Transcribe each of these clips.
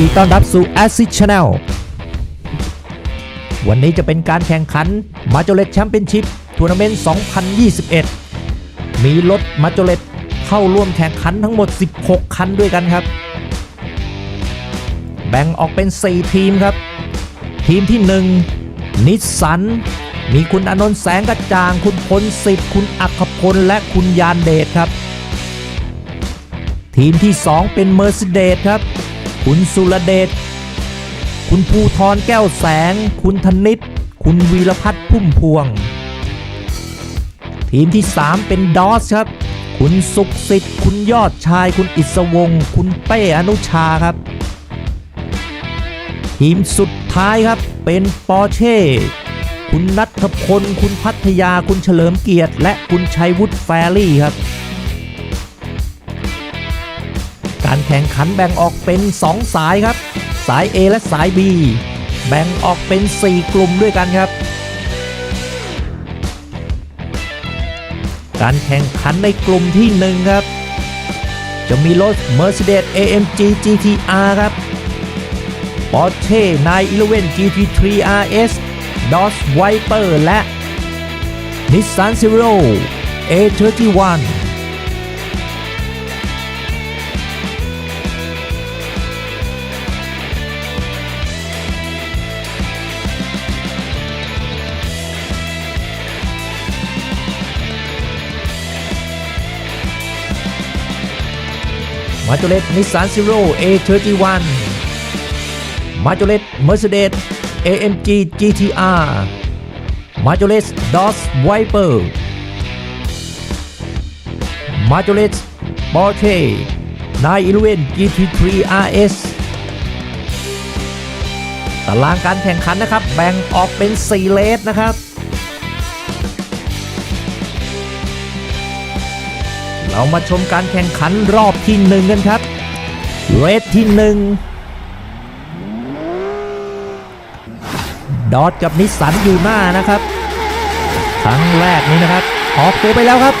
ดีต้อนรับสู่ Acid Channel วันนี้จะเป็นการแข่งขันมาจเลตแชมเปี้ยนชิพทัวร์นาเมนต์ 2021 มีรถมาจเลตเข้าร่วมแข่งขันทั้งหมด 16 คันด้วยกันครับ แบ่งออกเป็น 4 ทีมครับ ทีมที่ 1 นิสสัน มีคุณอนนท์แสงกระจ่าง คุณพลสิทธิ์ คุณอัคพล และคุณยานเดชครับ ทีมที่ 2 เป็นเมอร์เซเดสครับ คุณสุรเดช คุณภูทรแก้วแสง คุณธนิต คุณวีรพัฒน์พุ่มพวง ทีมที่ 3 เป็นดอสครับ คุณสุขสิทธิ์ คุณยอดชาย คุณอิศวง คุณเป้อนุชาครับ ทีมสุดท้ายครับเป็นปอเช่ คุณนัทพล คุณพัทยา คุณเฉลิมเกียรติ และคุณชัยวุฒิแฟรี่ครับ การแข่งขันแบ่งออกเป็น 2 สายครับ สาย A และสาย B แบ่งออกเป็น 4 กลุ่มด้วยกันครับ การแข่งขันในกลุ่มที่ 1 ครับ จะมีรถ Mercedes AMG GTR ครับ Porsche 911 GT3 RS Dodge Viper และ Nissan Zero A31 มาโจเลตนิสสันซีโร่ A31 มาโจเลต Mercedes AMG GTR มาโจเลต DOS Viper มาโจเลต Porsche 911 GT3 RS ตารางการแข่งขันนะครับ แบ่งออกเป็น 4 เลสนะครับ เรามาชมการแข่งขันรอบที่หนึ่งกันครับ เรทที่หนึ่งดอทกับนิสสันอยู่หน้านะครับ ครั้งแรกนี้นะครับ ออกตัวไปแล้วครับ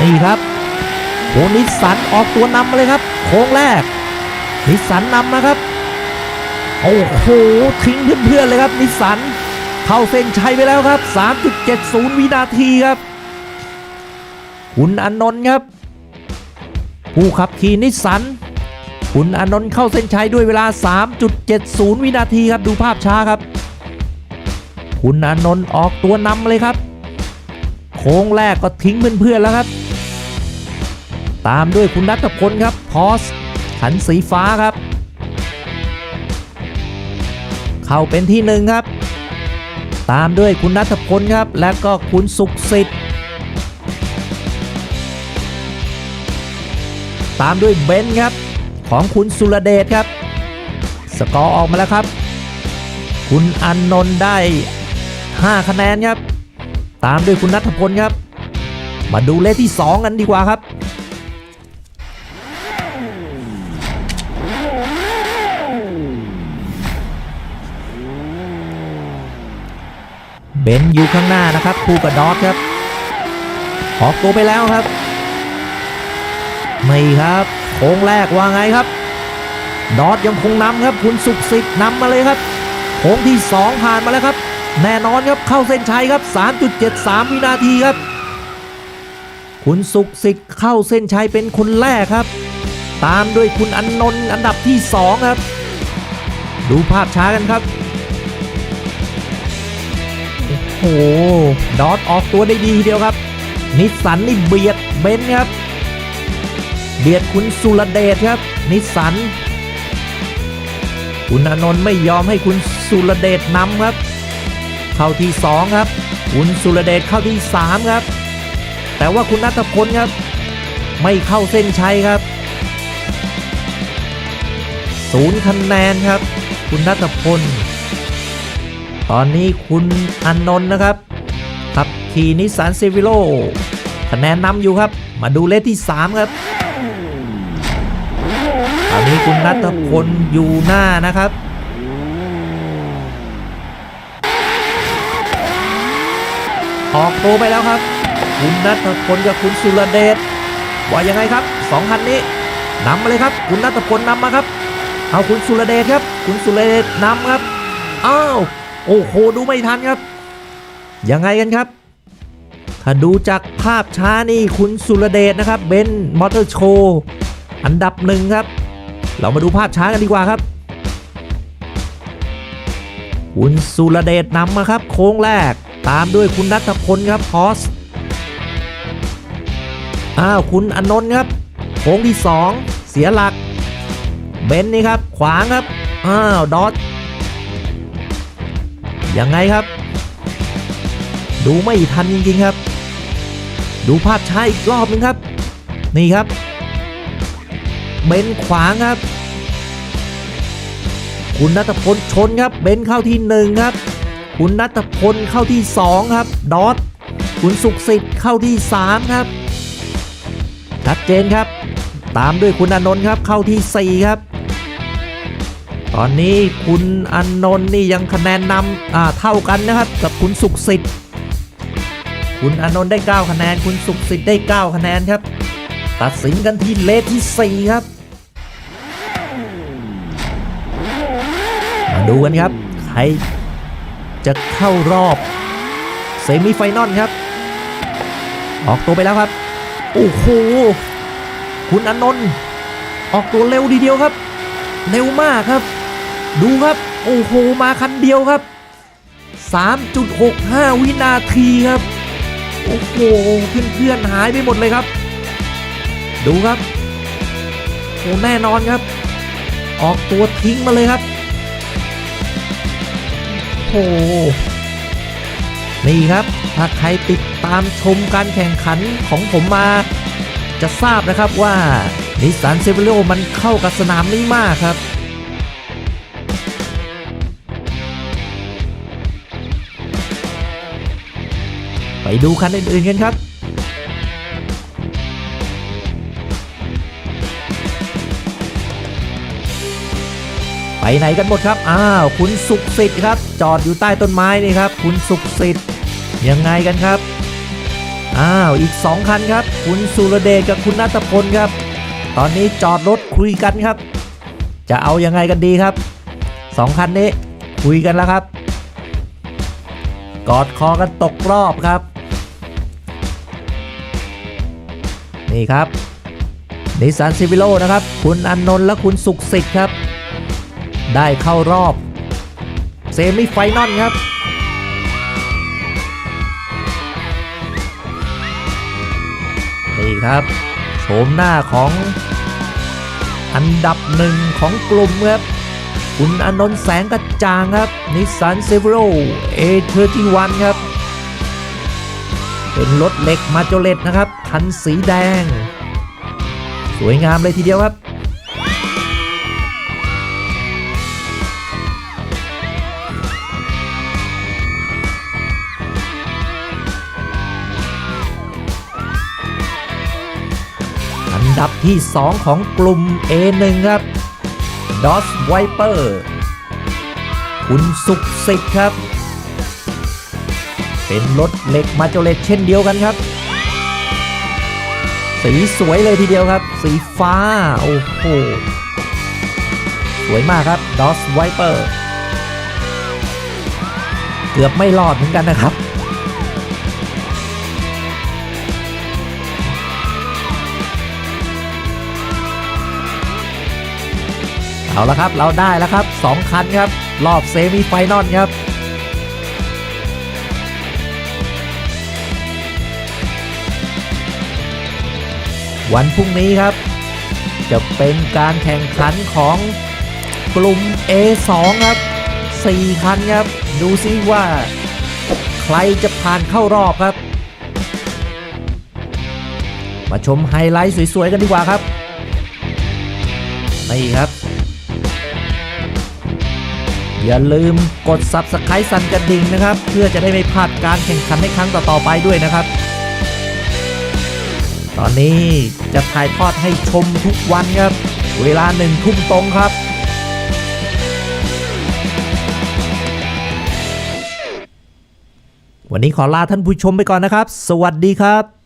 นี่ครับโคนิสสันออกตัวนำมาเลยครับ โค้งแรก นิสสันนำนะครับ โอ้โหทิ้งเพื่อนๆเลยครับ นิสสันเข้าเส้นชัยไปแล้วครับ 3.70 วินาทีครับ คุณอนนท์ครับ ผู้ขับขี่นิสสันคุณอนนท์เข้าเส้นชัยด้วยเวลา 3.70 วินาทีครับดูภาพช้าครับ คุณอนนท์ออกตัวนำเลยครับ โค้งแรกก็ทิ้งเพื่อนๆแล้วครับ ตามด้วยคุณนัทพลครับพอสขันสีฟ้าครับ เข้าเป็นที่หนึ่งครับ ตามด้วยคุณนัทพลครับ และก็คุณสุขสิทธิ์ ตามด้วยเบนซ์ครับ ของคุณสุรเดชครับ สกอร์ออกมาแล้วครับ คุณอันนนท์ได้ 5 คะแนนครับ ตามด้วยคุณนัทพลครับ มาดูเลขที่ 2 กันดีกว่าครับเบนซ์อยู่ข้างหน้านะครับคู่กับดอทครับออกตัวไปแล้วครับ ไม่ครับโค้งแรกว่าไงครับ ดอทยังคงนำครับ คุณสุขสิทธิ์นำมาเลยครับโค้งที่ 2 ผ่านมาแล้วครับ แน่นอนครับเข้าเส้นชัยครับ 3.73 วินาทีครับ คุณสุขสิทธิ์เข้าเส้นชัยเป็นคนแรกครับ ตามด้วยคุณอนนนท์อันดับที่ 2 ครับ ดูภาพช้ากันครับโอ้โหดอทออกตัวได้ดีทีเดียวครับ นิสสันนี่เบียดเบนซ์ครับ เบียดคุณสุรเดชครับ นิสสันคุณอนนท์ไม่ยอมให้คุณสุรเดชนำครับ เข้าที่ 2 ครับ คุณสุรเดชเข้าที่ 3 ครับ แต่ว่าคุณนัทพลครับ ไม่เข้าเส้นชัยครับศูนย์คะแนนครับ คุณนัทพล ตอนนี้คุณอนนท์นะครับขับขี่นิสสันเซวิโลคะแนนนำอยู่ครับ มาดูเลขที่ 3 ครับ อนนี้คุณนัทพลอยู่หน้านะครับออกตัวไปแล้วครับ คุณนัทพลกับคุณสุรเดชว่ายังไงครับสองคันนี้นำมาเลยครับ คุณนัทพลนำมาครับ เอาคุณสุรเดชครับ คุณสุรเดชนำครับอ้าวโอ้โหดูไม่ทันครับ ยังไงกันครับ ถ้าดูจากภาพช้านี่คุณสุรเดชนะครับเบนมอเตอร์โชว์อันดับหนึ่งครับ เรามาดูภาพช้ากันดีกว่าครับคุณสุรเดชนำมาครับ โค้งแรก ตามด้วยคุณนัทพลครับพอสอ้าวคุณอนนท์ครับ โค้งที่ 2 เสียหลัก เบนนี่ครับ ขวางครับ อ้าวดอทยังไงครับ ดูไม่ทันจริงๆครับ ดูภาพช้าอีกรอบนึงครับ นี่ครับ เบนขวางครับ คุณนัทพลชนครับ เบนเข้าที่หนึ่งครับ คุณนัทพลเข้าที่สองครับ ดอทคุณสุขสิทธิ์เข้าที่สามครับ ชัดเจนครับ ตามด้วยคุณอนนท์ครับเข้าที่ 4 ครับ ตอนนี้คุณอนนท์นี่ยังคะแนนนำอ่าเท่ากันนะครับ กับคุณสุขสิทธิ์คุณอนนท์ได้ 9 คะแนน คุณสุขสิทธิ์ได้ 9 คะแนนครับ ตัดสินกันที่เลทที่ 4 ครับ ดูกันครับ ใครจะเข้ารอบเซมิไฟนอลครับ ออกตัวไปแล้วครับ โอ้โห คุณอนนท์ออกตัวเร็วทีเดียวครับ เร็วมากครับ ดูครับ โอ้โห มาคันเดียวครับ 3.65 วินาทีครับ โอ้โห เพื่อนๆหายไปหมดเลยครับ ดูครับโอ้แน่นอนครับ ออกตัวทิ้งมาเลยครับ ห นี่ครับ ถ้าใครติดตามชมการแข่งขันของผมมา จะทราบนะครับว่านิสสันเซเวโรมันเข้ากับสนามนี้มากครับไปดูคันอื่นๆกันครับ ไปไหนกันหมดครับ อ้าวคุณสุขสิทธิ์ครับ จอดอยู่ใต้ต้นไม้นี่ครับ คุณสุขสิทธิ์ยังไงกันครับ อ้าวอีก 2 คันครับ คุณสุรเดชกับคุณนัทพลครับ ตอนนี้จอดรถคุยกันครับ จะเอายังไงกันดีครับ 2 คันนี้คุยกันแล้วครับ กอดคอกันตกรอบครับ นี่ครับนิสสันซิวิโลนะครับ คุณอนนนท์และคุณสุขสิทธิ์ครับ ได้เข้ารอบเซมิไฟนอลครับ นี่ครับโฉมหน้าของอันดับหนึ่งของกลุ่มครับคุณอนนท์แสงกระจ่างครับนิสสันเซ v โร A31 ครับ เป็นรถเหล็กมาโจเลตนะครับ คันสีแดง สวยงามเลยทีเดียวครับ ดับที่ 2 ของกลุ่ม A1 ครับ DOS Viper คุณสุขสิทธิ์ครับ เป็นรถเหล็กมาโจเลตเช่นเดียวกันครับ สีสวยเลยทีเดียวครับ สีฟ้า โอ้โห สวยมากครับ DOS Viper เกือบไม่รอดเหมือนกันนะครับ เอาละครับเราได้แล้วครับ 2 คันครับ รอบเซมิไฟนอลครับวันพรุ่งนี้ครับ จะเป็นการแข่งขันของกลุ่ม A2 ครับ 4 คันครับ ดูซิว่า ใครจะผ่านเข้ารอบครับ มาชมไฮไลท์สวยๆกันดีกว่าครับ นี่ครับ อย่าลืมกด Subscribe สั่นกระดิ่งนะครับ เพื่อจะได้ไม่พลาดการแข่งขันในครั้งต่อๆไปด้วยนะครับ ตอนนี้จะถ่ายทอดให้ชมทุกวันครับ เวลาหนึ่งทุ่มตรงครับวันนี้ขอลาท่านผู้ชมไปก่อนนะครับ สวัสดีครับ